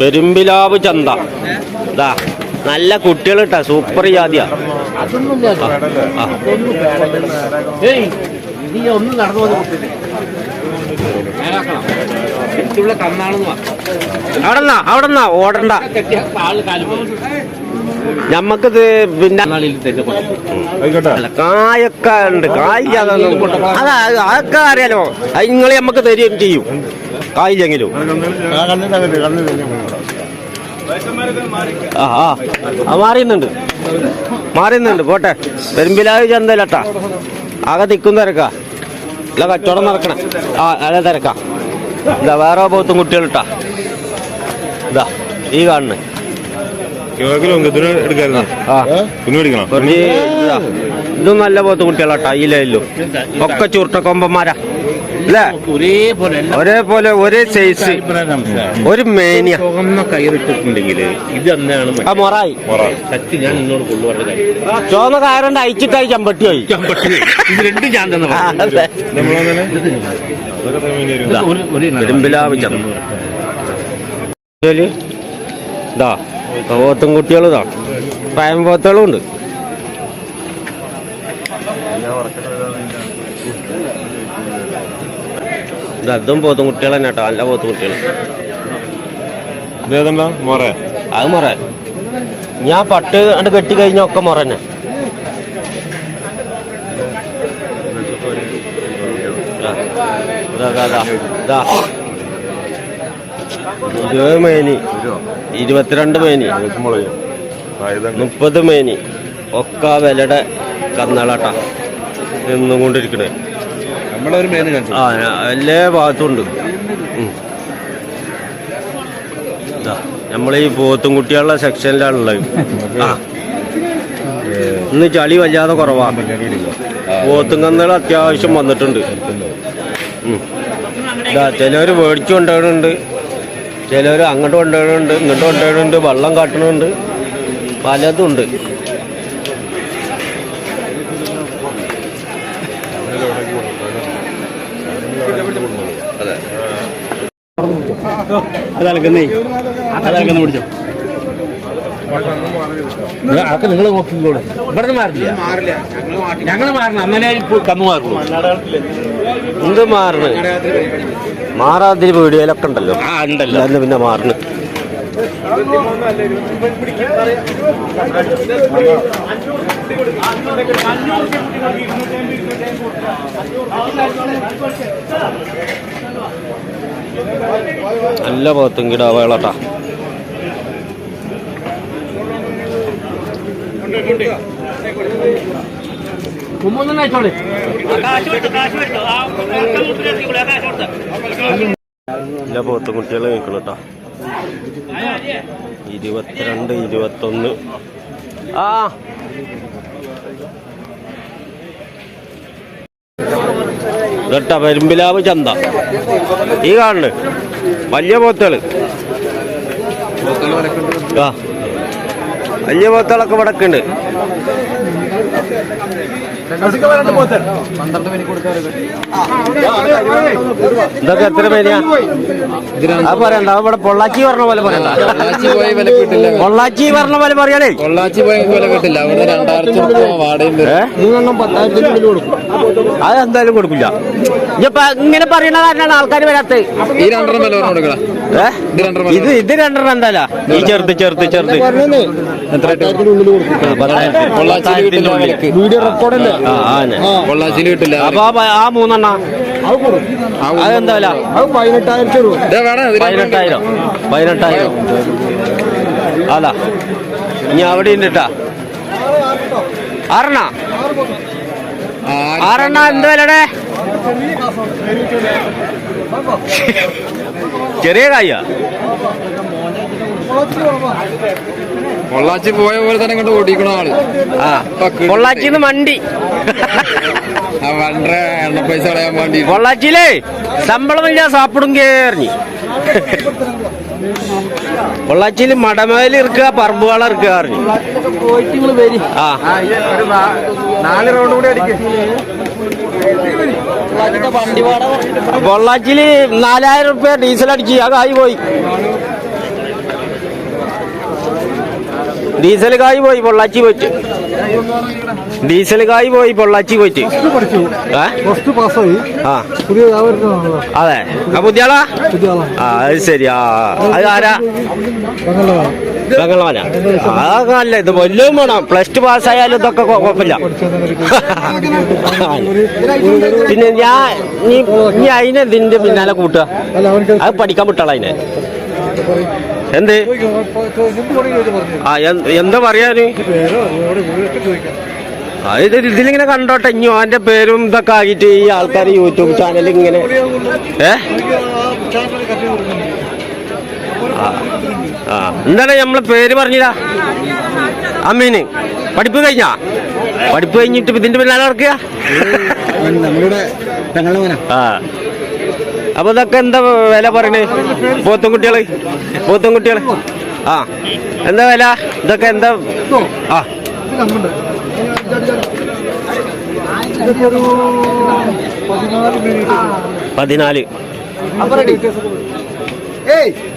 പെരുമ്പിലാവ് ചന്ത. ഇതാ നല്ല കുട്ടികൾ ഇട്ടാ സൂപ്പർ ജാതിയാ. ഒന്ന് നടന്നു അവിടെന്നാ അവിടെന്നാ ഓടണ്ട. ഞമ്മക്കിത് പിന്നെ കായൊക്കെ ഉണ്ട് അതാ അതൊക്കെ അറിയാലോ. അത് നിങ്ങൾ നമുക്ക് തരികയും ചെയ്യും. കായില്ലെങ്കിലും ആ ആ മാറിയുന്നുണ്ട്. മാറിയുന്നുണ്ട് പോട്ടെ. പെരുമ്പിലാവ് ചന്തയിലട്ടാ. ആകെ തിക്കും തിരക്കാ. അല്ല കച്ചവടം നടക്കണേ. ആ അല്ല തിരക്കാ. ഇതാ വേറെ പോത്തും കുട്ടികളിട്ടാ. ഇതാ ഈ കാണുന്നേ. ഇതാ നല്ല പോത്ത് കുട്ടികളാട്ടാ ലൈലും ഒക്കെ ചുരുട്ടക്കൊമ്പന്മാരാ. അല്ലേ? ഒരേപോലെ ഒരേപോലെ ഒരേ സൈസ് ഒരു മേനിയ. ചുവന്ന കയറിട്ടിട്ടുണ്ടെങ്കിൽ ഇത് ആ മൊറായി. സത്യം ഞാൻ നിന്നോട് കൊണ്ടുവരുന്ന കാര്യം. ചുവന്ന കയറുണ്ട് അയച്ചിട്ടായി ചമ്പട്ടിയായി. ഇത് രണ്ടും ഞാൻ തന്നെ. ഇതാ, പോത്തും കുട്ടികളും ഇതാ. പയം പോത്തുകളും ഉണ്ട്. ഇത് അതും പോത്തും കുട്ടികൾ തന്നെ കേട്ടോ. നല്ല പോത്തും കുട്ടികൾ. മൊറ. അത് മുറ. ഞാൻ പട്ട് കണ്ട് കെട്ടി കഴിഞ്ഞ ഒക്കെ മുറ തന്നെ. ഇരുപത് മേനി. ഇരുപത്തിരണ്ട് മേനി. മുപ്പത് മേനി. ഒക്കെ വിലയുടെ കന്നളാട്ടാ. നിന്നുകൊണ്ടിരിക്കണേ നമ്മളെ ഒരു മേന് കാണിച്ചു ആ എല്ലാ ഭാഗത്തുണ്ട്. ഇതാ, നമ്മളീ പോത്തും കുട്ടികളുടെ സെക്ഷനിലാണുള്ളത്. ആ. ഇന്ന് ചളി വല്ലാതെ കുറവാ. പോത്തും കന്നുകൾ അത്യാവശ്യം വന്നിട്ടുണ്ട്. ഇതാ ചിലവർ മേടിച്ചു കൊണ്ടുപോകുന്നുണ്ട് ചിലവർ അങ്ങോട്ട് കൊണ്ടുപോകുന്നുണ്ട് ഇങ്ങോട്ട് കൊണ്ടുപോകുന്നുണ്ട് വെള്ളം കാട്ടുന്നുണ്ട് പലതും ഉണ്ട് അതലക്കുന്നേ. അതലക്കുന്ന പിടിച്ചോ. അതൊക്കെ നിങ്ങൾ നോക്കിക്കോളൂ. ഇവിടെ മാറില്ല. ഞങ്ങൾ മാറണം. അങ്ങനെ ഇപ്പോൾ കന്നു മാറുള്ളൂ എന്ത് മാറണ്? മാറാതിരി വീഡിയോയിലൊക്കെ ഉണ്ടല്ലോ. ആ ഉണ്ടല്ലോ. അല്ലാതെ പിന്നെ മാറണ്. നല്ല പോത്തും ഭാഗത്തും മുമ്പൊന്നും എല്ലാ നല്ല പോത്തും കുട്ടികളെ നിൽക്കണട്ടാ ഇരുപത്തിരണ്ട് ഇരുപത്തൊന്ന്. ആ. ഇതട്ടാ പെരുമ്പിലാവ് ചന്ത? ഈ കാണുന്നു വലിയ പോത്തുകൾ വലിയ പോത്തുകളൊക്കെ ഇവിടെ ഉണ്ട്. ഇതൊക്കെ എത്ര പേരാ? അത് പറയണ്ട ഇവിടെ പൊള്ളാച്ചി പറഞ്ഞ പോലെ പറയണ്ട. പൊള്ളാച്ചി പറഞ്ഞ പോലെ പറയണേ. പൊള്ളാച്ചി പോയി വില കിട്ടില്ല. അവിടെ രണ്ടായിരത്തി രൂപ വാടകയും? അത് എന്തായാലും കൊടുക്കില്ല. ഇപ്പൊ ഇങ്ങനെ പറയുന്ന കാരണമാണ് ആൾക്കാർ വരാത്തത്. ഈ രണ്ടെണ്ണം വില പറഞ്ഞു കൊടുക്കടാ. ഏ? ഇത് ഇത് രണ്ടെണ്ണം എന്തായാല? ഈ ചെറുത് ചെറുത് ചെറുത്. പത്തായിരത്തി. പൊള്ളാച്ചിയിൽ കിട്ടില്ല. അപ്പൊ ആ മൂന്നെണ്ണ? അതെന്താ വില ഇതാ വേണം ഇത് രണ്ടെണ്ണം. പതിനെട്ടായിരം. പതിനെട്ടായിരം. അതാ ഇനി അവിടെ ഉണ്ടിട്ടാ ആറെണ്ണ? ആറ് ആറെണ്ണ എന്ത് വിലടെ? ചെറിയ കായ പൊള്ളാച്ചി പോയ പോലെ തന്നെ ഇങ്ങോട്ട് ഓടിക്കണ ആൾ. ആ പൊള്ളാച്ചിന്ന് മണ്ടി. ആ വണ്ടര എണ്ണ പൈസ കളയാൻ വേണ്ടി. പൊള്ളാച്ചിയിലേ ശമ്പളമില്ല സാപ്പിടും കേറിഞ്ഞു. പൊള്ളാച്ചിയിൽ മടമേൽ ഇറക്കുക പറമ്പ് വള ഇറക്കുക അറിഞ്ഞു ആ നാല് റൗണ്ട് കൂടി അടിക്കും. പൊള്ളാച്ചിൽ നാലായിരം റുപ്യ ഡീസൽ അടിച്ച് ആ കായ് പോയി. ഡീസൽ കായ് പോയി പൊള്ളാച്ചി പോയിട്ട്. ഡീസൽ കായ് പോയി പൊള്ളാച്ചി പോയിട്ട്. അതെ. പുതിയാളാ ആ അത് ശരി. ആ അത് ആരാ? ബംഗളവാനാ അതൊക്കെ ഇത് വല്ലതും വേണം. പ്ലസ് ടു പാസ്സായാലും ഇതൊക്കെ കുഴപ്പമില്ല പിന്നെ ഞാൻ നീ അതിനെ ഇതിന്റെ പിന്നാലെ കൂട്ടുക. അത് പഠിക്കാൻ വിട്ടാള അതിനെ എന്ത്? ആ എന്ത്- പറയാന് ഇത് ഇതിലിങ്ങനെ കണ്ടോട്ടെ ഇനി അവന്റെ പേരും ഇതൊക്കെ ആക്കിയിട്ട് ഈ ആൾക്കാർ യൂട്യൂബ് ചാനൽ ഇങ്ങനെ ഏ ചാനൽ കത്തി കൊടുക്കുന്നുണ്ട് ആ എന്താണ് നമ്മളെ പേര് പറഞ്ഞില്ല അമ്മീന് പഠിപ്പ് കഴിഞ്ഞാ? പഠിപ്പ് കഴിഞ്ഞിട്ട് ഇതിന്റെ പിന്നാലെ നടക്കുക? ആ. അപ്പൊ ഇതൊക്കെ എന്താ വില പറയണേ? പോത്തും കുട്ടികൾ? പോത്തും കുട്ടികൾ? ആ. എന്താ വില? ഇതൊക്കെ എന്താ? ആ. പതിനാല്. ഏയ്. പതിനാല്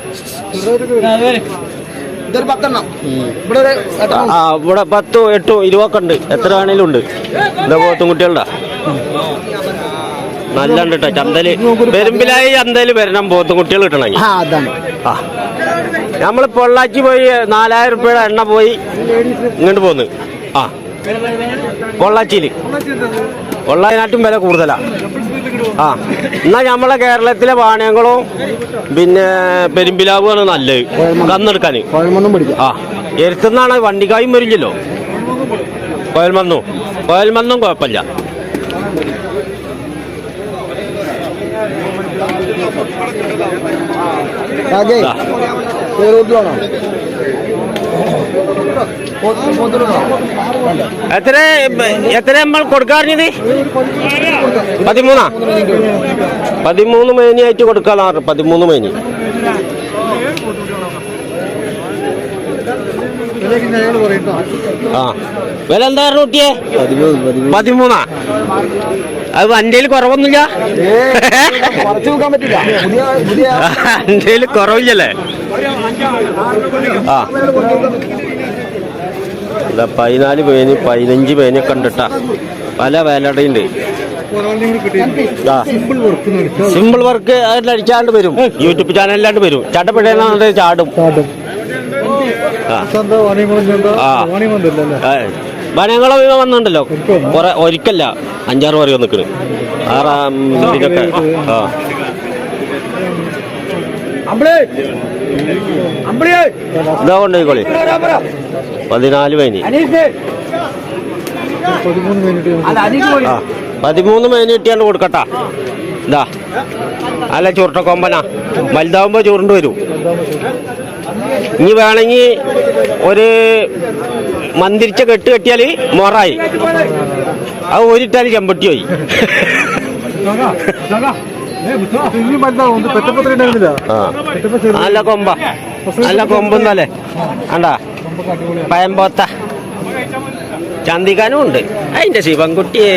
ഇതൊരു പത്തെണ്ണം. ഇവിടെ ഒരു ആ ഇവിടെ പത്തും എട്ടും ഇരുപതൊക്കെ ഉണ്ട്. എത്ര വേണേലും ഉണ്ട്. എന്താ പോത്തും കുട്ടികളുടെ. നല്ല ഉണ്ട് കേട്ടോ ചന്തൽ പെരുമ്പിലായി ചന്തൽ വരണം പോത്തും കുട്ടികൾ കിട്ടണമെങ്കിൽ. ആ അതാണ്. ആ. നമ്മൾ പൊള്ളാച്ചി പോയി നാലായിരം രൂപയുടെ എണ്ണ പോയി ഇങ്ങോട്ട് പോന്ന്. ആ. പൊള്ളാച്ചിയിൽ പൊള്ളാച്ചിനാട്ടും വില കൂടുതലാ. ആ എന്നാ നമ്മളെ കേരളത്തിലെ പാനീയങ്ങളും പിന്നെ പെരുമ്പിലാവുമാണ് നല്ലത്. കന്നെടുക്കാൻ ആ എരുത്തുനിന്നാണ് വണ്ടിക്കായും വരില്ലല്ലോ. കോയൽമന്നും കോയൽമന്നും കുഴപ്പമില്ല. രാജേ ദാ. എത്ര എത്ര നമ്മൾ കൊടുക്കാറിഞ്ഞത്? പതിമൂന്നാ? പതിമൂന്ന് മേനിയായിട്ട് കൊടുക്കാനാണ് പതിമൂന്ന് മേനി. ആ. വില എന്താ കുട്ടിയെ? പതിമൂന്നാ? അത് വണ്ടിയിൽ കുറവൊന്നുമില്ല? വണ്ടിയിൽ കുറവില്ലല്ലേ? ആ. ഇതാ പതിനാല് പേന് പതിനഞ്ച് പേനൊക്കെ കണ്ടിട്ട ട്ടാ. പല വേലടയുണ്ട് ആ. സിമ്പിൾ വർക്ക് വർക്ക് അതിലടിച്ചാണ്ട് വരും. യൂട്യൂബ് ചാനലിലാണ്ട് വരും. ചട്ടപ്പിടേണ്ട ചാടും. വനങ്ങളോ അല്ലേ വന്നിട്ടുണ്ടല്ലോ. കുറെ ഒരിക്കല്ല. അഞ്ചാറ് വരെ നിൽക്കണ് ആറാം ഇതിനൊക്കെ. ആ. ഇതാ കൊണ്ടുപോയിക്കോളി. പതിനാല് മൈനി പതിമൂന്ന് കിട്ടിയാണ് മേനി കിട്ടിയാണ്ട് കൊടുക്കട്ടാ. ഇതാ. അല്ല ചുരുട്ടക്കൊമ്പനാ വലുതാവുമ്പോ ചുരുണ്ട് വരും. ഇനി വേണമെങ്കിൽ ഒരു മന്തിരിച്ച കെട്ട് കെട്ടിയാൽ മൊറായി. അത് ഒരിട്ടാൽ ചെമ്പട്ടി പോയി. അല്ല നല്ല കൊമ്പ. നല്ല കൊമ്പൊന്നല്ലേ അണ്ടാ പയമ്പോത്ത. ചന്ദിക്കാനും ഉണ്ട് അതിന്റെ ശിവൻകുട്ടിയേ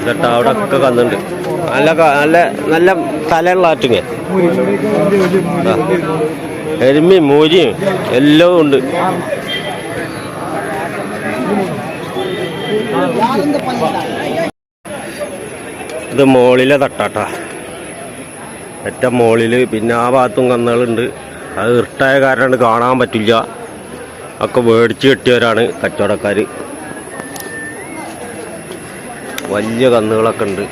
ഇതട്ടാ അവിടെ ഒക്കെ കന്നുണ്ട്. നല്ല നല്ല നല്ല തലയുള്ള ആറ്റുങ്ങ. എരുമയും മൂരിയും എല്ലാം ഉണ്ട്. ഇത് മോളിലെ തട്ടാട്ടാ. ഏറ്റവും മോളിൽ പിന്നെ ആ ഭാഗത്തും കന്നുകളുണ്ട്. അത് ഇർട്ടായ കാരണം കാണാൻ പറ്റില്ല. ഒക്കെ മേടിച്ച് കെട്ടിയവരാണ് കച്ചവടക്കാർ വലിയ കന്നുകളൊക്കെ ഉണ്ട്.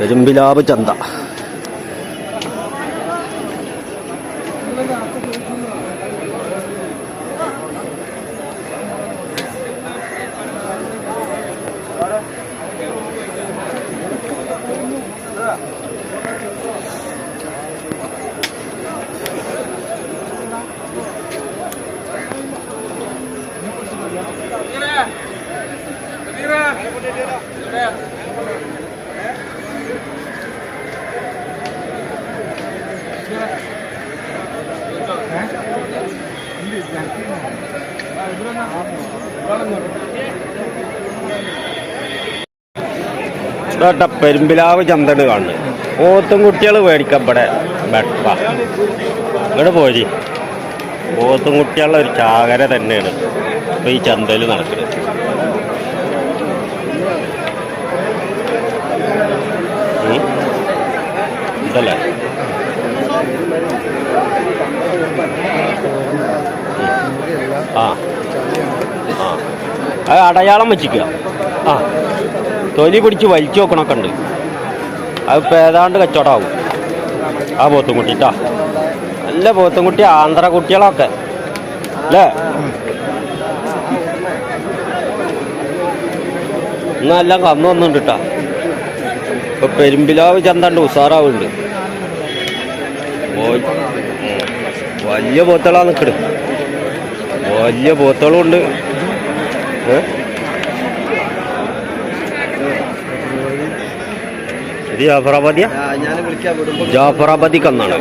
പെരുമ്പിലാവ് ചന്ത. ഇതാട്ട പെരുമ്പിലാവ് ചന്തട് കാണുന്നത് പോത്തും കുട്ടികൾ മേടിക്കപ്പെടെ ബെട്ട ഇവിടെ പോരി. പോത്തും കുട്ടികളുടെ ഒരു ചാകര തന്നെയാണ് ഇപ്പൊ ഈ ചന്തയിൽ നടക്കുന്നത്. ഇതല്ലേ? ആ. ആ. അത് അടയാളം വെച്ചിക്കുക ആ. തൊലി പിടിച്ച് വലിച്ചു നോക്കണൊക്കെ ഉണ്ട്. അതിപ്പോൾ ഏതാണ്ട് കച്ചവടമാവും. ആ പോത്തും കുട്ടിട്ടാ നല്ല പോത്തും കുട്ടി ആന്ധ്ര കുട്ടികളൊക്കെ. അല്ലേ? ഇന്നെല്ലാം കന്നു വന്നിട്ടാ ഇപ്പൊ പെരുമ്പിലാവ് ചന്തണ്ട് ഉസാറാവുണ്ട്. വലിയ പോത്തളാ നിക്കട് വലിയ പോത്തളുണ്ട് ഉണ്ട് ഇത് ജാഫറാബാദിയാ ഞാൻ വിളിക്കാൻ വിടുമ്പോ ജാഫറാബാദി കന്നാണ് വലിയ ജാഫറാബാദിട്ടാ അല്ലേ ആ ഒപ്പ അവരുടെ ഒപ്പം നിന്നിട്ടാണ്ട് പൊന്തിച്ച് വെച്ചാൽ ദാ. അവിടെ ജാഫറാബാദി കന്നാണ്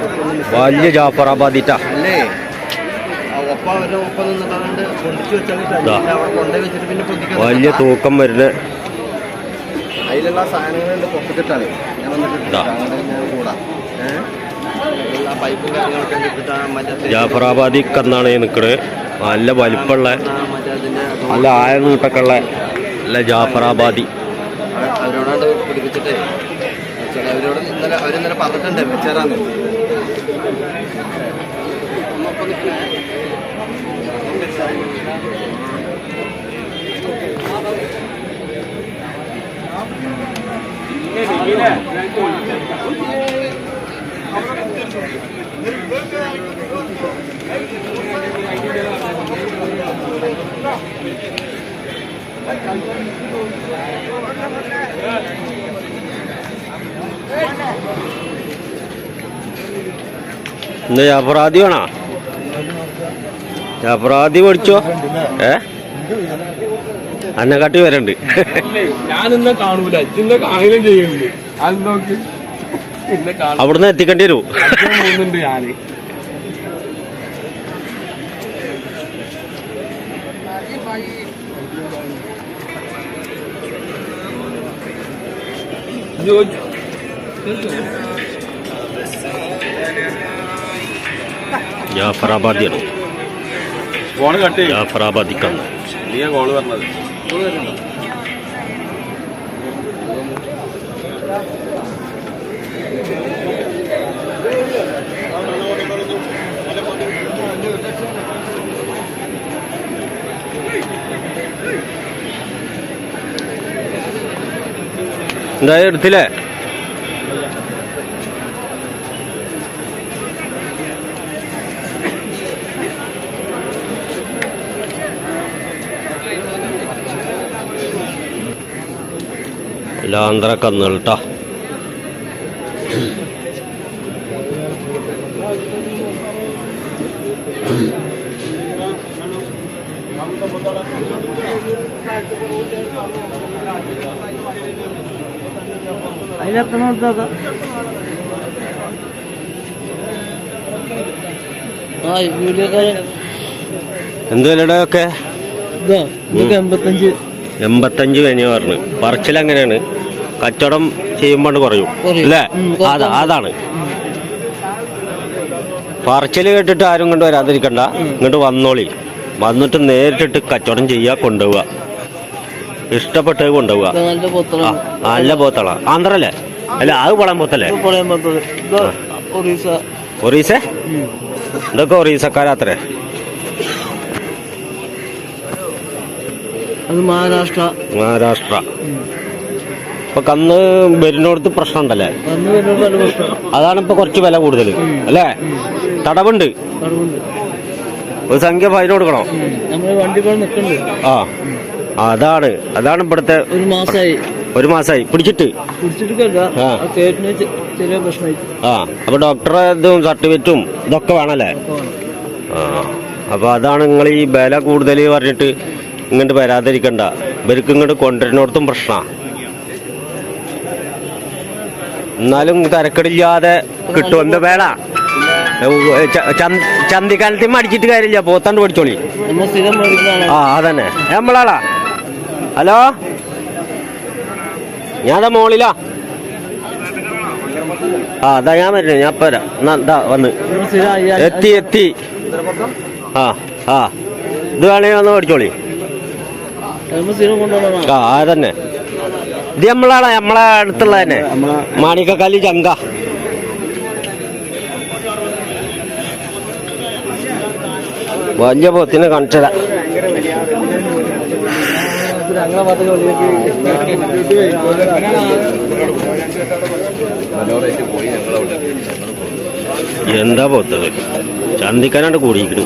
വലിയ ജാഫറാബാദിറ്റാ വലിയ തൂക്കം വരുന്ന അതിലുള്ള സാധനങ്ങളുണ്ട് പൊക്കത്തിട്ടാണ്. ഞാൻ ജാഫറാബാദി കന്നാണ് നിൽക്കണത് നല്ല വലിപ്പമുള്ള നല്ല ആയ നീട്ടൊക്കെ ഉള്ള നല്ല ജാഫറാബാദി. അവരോടാണ്ട് പിടിപ്പിച്ചിട്ടേ. വെച്ചാൽ അവരോട് ഇന്നലെ അവരിന്നലെ പറഞ്ഞിട്ടുണ്ട് വെച്ചേരാന്ന് ഇന്ന് ജാഫറാദി വേണോ ജാഫറാദി പഠിച്ചോ? ഏ? അന്നക്കാട്ടി വരണ്ട്. ഞാൻ ഇന്നെ കാണൂല. ഇന്നെ കാണുകയും ചെയ്യുന്നുണ്ട്. അത് നോക്ക്. ഇന്നെ കാണാൻ അവിടുന്ന് എത്തിക്കേണ്ടി വരൂ. പോകുന്നുണ്ട് ഞാൻ. ചോദിച്ചു ജാഫറാബാദിയാണ് ഫോൺ കട്ട് ജാഫറാബാദിക്കാണ് നീ കോൾ പറഞ്ഞത് എന്തായാലും എടുത്തില്ലേ? ലാന്തര കന്നുകൾ കേട്ടോ ആ വീഡിയോക്കാരൻ എന്ത് വിലയുടെ ഒക്കെ എൺപത്തഞ്ച് എൺപത്തഞ്ച് കഴിഞ്ഞ് പറഞ്ഞു. പറച്ചിൽ അങ്ങനെയാണ് കച്ചവടം ചെയ്യുമ്പോൾ കുറയും. അല്ലേ? അതാ അതാണ്. പറച്ചിൽ കേട്ടിട്ട് ആരും കൊണ്ട് വരാതിരിക്കണ്ട. ഇങ്ങോട്ട് വന്നോളി. വന്നിട്ട് നേരിട്ടിട്ട് കച്ചവടം ചെയ്യാ കൊണ്ടുപോവുക ഇഷ്ടപ്പെട്ടത് കൊണ്ടുപോവുക നല്ല പോത്തള. ആന്ധ്രല്ലേ? അല്ല അത് പളം പോത്തല്ലേ? ഒറീസ. ഇതൊക്കെ ഒറീസക്കാരാത്രേ അത് മഹാരാഷ്ട്ര. മഹാരാഷ്ട്ര. ഇപ്പൊ കന്ന് വരുന്നിടത്ത് പ്രശ്നം ഉണ്ടല്ലേ അതാണ് ഇപ്പൊ കുറച്ച് വില കൂടുതൽ അല്ലേ? തടവുണ്ട്. ഒരു സംഖ്യ ഫൈൻ കൊടുക്കണോ? ആ. അതാണ്. അതാണ് ഇവിടുത്തെ ഒരു മാസമായി ഒരു മാസമായി പിടിച്ചിട്ട്. ആ. അപ്പൊ ഡോക്ടറെ ഇതും സർട്ടിഫിക്കറ്റും ഇതൊക്കെ വേണല്ലേ? ആ. അപ്പൊ അതാണ് നിങ്ങൾ ഈ വില കൂടുതൽ പറഞ്ഞിട്ട് ഇങ്ങോട്ട് വരാതിരിക്കണ്ട. ഇവർക്ക് ഇങ്ങോട്ട് കൊണ്ടുവരുന്നിടത്തും പ്രശ്നമാണ് എന്നാലും തരക്കടില്ലാതെ കിട്ടും. എന്താ വേള? ചന്തിക്കാലത്തിൽ അടിച്ചിട്ട് കാര്യമില്ല. പോത്താണ്ട് പഠിച്ചോളി. ആ അതന്നെ. നമ്മളാളാ. ഹലോ? ഞാനതാ മോളിലാ. ആ അതാ ഞാൻ വരുന്നത് ഞാൻ പോരാ എന്നാ ഇതാ വന്ന്. എത്തി എത്തി. ആ ആ. ഇത് വേണേ വന്ന് പഠിച്ചോളി. ആ അതന്നെ. ഇത് നമ്മളാണ് നമ്മളെ അടുത്തുള്ള തന്നെ മാണിക്കക്കാലി ചങ്ക. വലിയ പോത്തിനെ കാണിച്ചതാ. എന്താ പോത്തത്? ചന്തിക്കാനാണ്ട് കൂടിയിരിക്കണു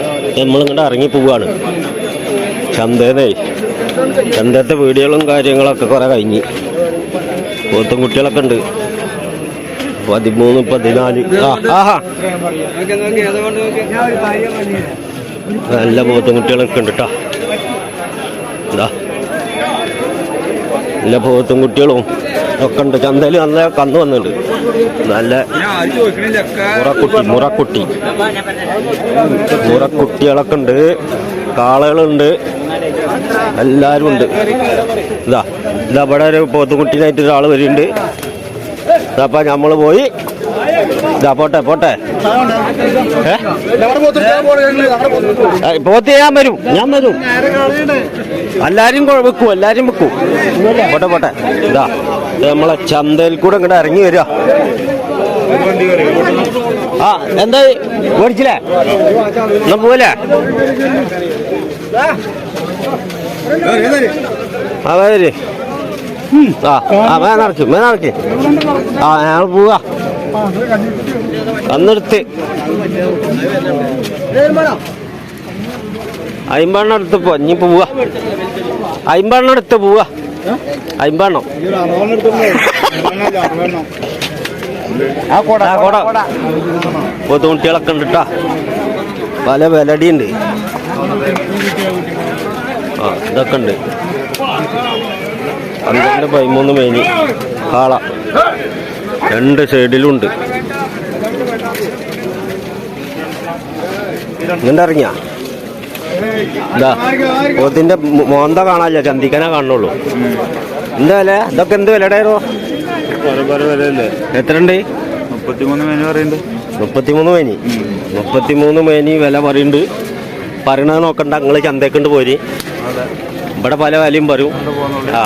നമ്മളിങ്ങോട്ട് ഇറങ്ങി പോവാണ്. ചന്തേന്നേ. ചന്തത്തെ വീടുകളും കാര്യങ്ങളൊക്കെ കുറെ കഴിഞ്ഞ്. പോത്തും കുട്ടികളൊക്കെ ഉണ്ട് പതിമൂന്ന് പതിനാല്. നല്ല പോത്തും കുട്ടികളൊക്കെ ഉണ്ട് കേട്ടോ എന്താ നല്ല പോത്തും കുട്ടികളും. ഒക്കെ ഉണ്ട് ചന്തയിൽ നല്ല കന്ന് വന്നിട്ടുണ്ട്. നല്ല മുറക്കുട്ടി മുറക്കുട്ടി. മുറക്കുട്ടികളൊക്കെ ഉണ്ട്. കാളകളുണ്ട്. എല്ലാരും ഉണ്ട്. ഇതാ ഇതാ ഇവിടെ ഒരു പോത്തുകുട്ടീനായിട്ട് ഒരാൾ വരുന്നുണ്ട്. അപ്പൊ നമ്മൾ പോയി. ഇതാ പോട്ടെ പോട്ടെ. പോത്ത് ഞാൻ വരും ഞാൻ വരും. എല്ലാരും വെക്കും എല്ലാരും വെക്കും. പോട്ടെ പോട്ടെ. ഇത്. നമ്മളെ ചന്തയിൽ കൂടെ ഇങ്ങോട്ട് ഇറങ്ങി വരിക. ആ എന്താ മേടിച്ചില്ലേ? എന്നാ പോലേ ആ വരി ആ ആ മേ നടക്ക് ആ ഞങ്ങൾ പോവാ. അന്നെടുത്ത് അയിമ്പെണ്ണം എടുത്ത് പോ ഇനി പോവാ. അയിമ്പെണ്ണം എടുത്ത് പോവാ. അയിമ്പെണ്ണം ആ കോട പോത്തുകുട്ടികളൊക്കെ ഉണ്ട് കേട്ടാ പല വിലടിയുണ്ട്. ആ ഇതൊക്കെ ഉണ്ട്. പന്ത്രണ്ട് പതിമൂന്ന് മേനി. കാള. രണ്ട് സൈഡിലുണ്ട് ഇങ്ങോട്ട് ഇറങ്ങിയ? മോ- മോന്ത കാണാനില്ല ചന്തിക്കനെ കാണുള്ളൂ എന്താ വില? ഇതൊക്കെ എന്ത് വിലടായിരുന്നു എത്ര ഉണ്ട് മുപ്പത്തിമൂന്ന് മെനു പറയുന്നുണ്ട് മുപ്പത്തിമൂന്ന് മേനി? മുപ്പത്തിമൂന്ന് മേനി വില പറയുന്നുണ്ട് പറയണത് നോക്കണ്ട നിങ്ങൾ ചന്തേക്കൊണ്ട് പോരി. ഇവിടെ പല വിലയും പറയും ആ.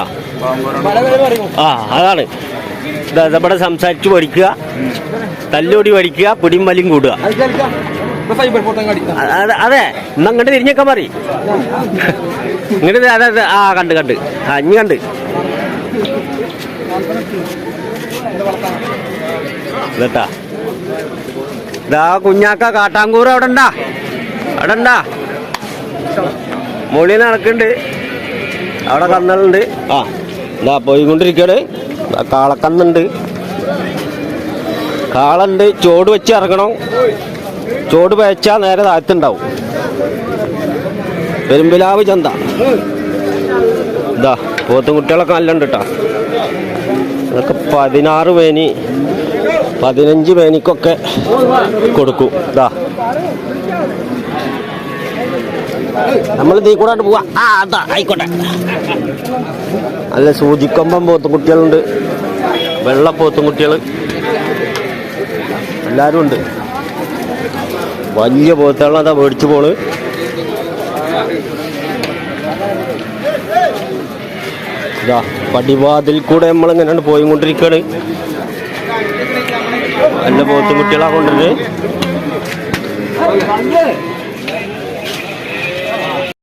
ആ അതാണ്. ഇവിടെ സംസാരിച്ച് പഠിക്കുക. തല്ലോടി പഠിക്കുക പിടിയും വലിയും കൂടുക. അതെ എന്നാ ഇങ്ങോട്ട് തിരിഞ്ഞൊക്കെ മതി ഇങ്ങോട്ട് അതെ അതെ ആ കണ്ട് കണ്ട്. ആ ഇനി കണ്ട്. ഇതട്ടാ ഇതാ കുഞ്ഞാക്ക കാട്ടാങ്കൂർ അവിടെ ഉണ്ടാ? അവിടെ ഉണ്ടാ? മുളി നടക്കുന്നുണ്ട്. അവിടെ കന്നലുണ്ട്. ആ ഇതാ പോയിക്കൊണ്ടിരിക്കണ് കാളക്കന്നുണ്ട്. കാളുണ്ട് ചോട് വെച്ച് ഇറങ്ങണം. ചോട് പയച്ചാൽ നേരെ താഴത്തുണ്ടാവും. പെരുമ്പിലാവ് ചന്ത. ഇതാ പോത്തും കുട്ടികളൊക്കെ നല്ല ഉണ്ട് കേട്ടോ അതൊക്കെ പതിനാറ് മേനി പതിനഞ്ച് മേനിക്കൊക്കെ കൊടുക്കും. ഇതാ. നമ്മൾ തീ കൂടെ പോവാ. ആയിക്കോട്ടെ. നല്ല സൂചിക്കൊമ്പം പോത്തും കുട്ടികളുണ്ട്. വെള്ള കുട്ടികൾ എല്ലാവരും ഉണ്ട്. വലിയ പോത്തുകളാണ് അതാ മേടിച്ചു പോണ്. ഇതാ പടിവാതിൽ കൂടെ നമ്മൾ ഇങ്ങനെയാണ് പോയി കൊണ്ടിരിക്കുകയാണ് നല്ല പോത്തും കുട്ടികളാ കൊണ്ടുവരുന്നത്.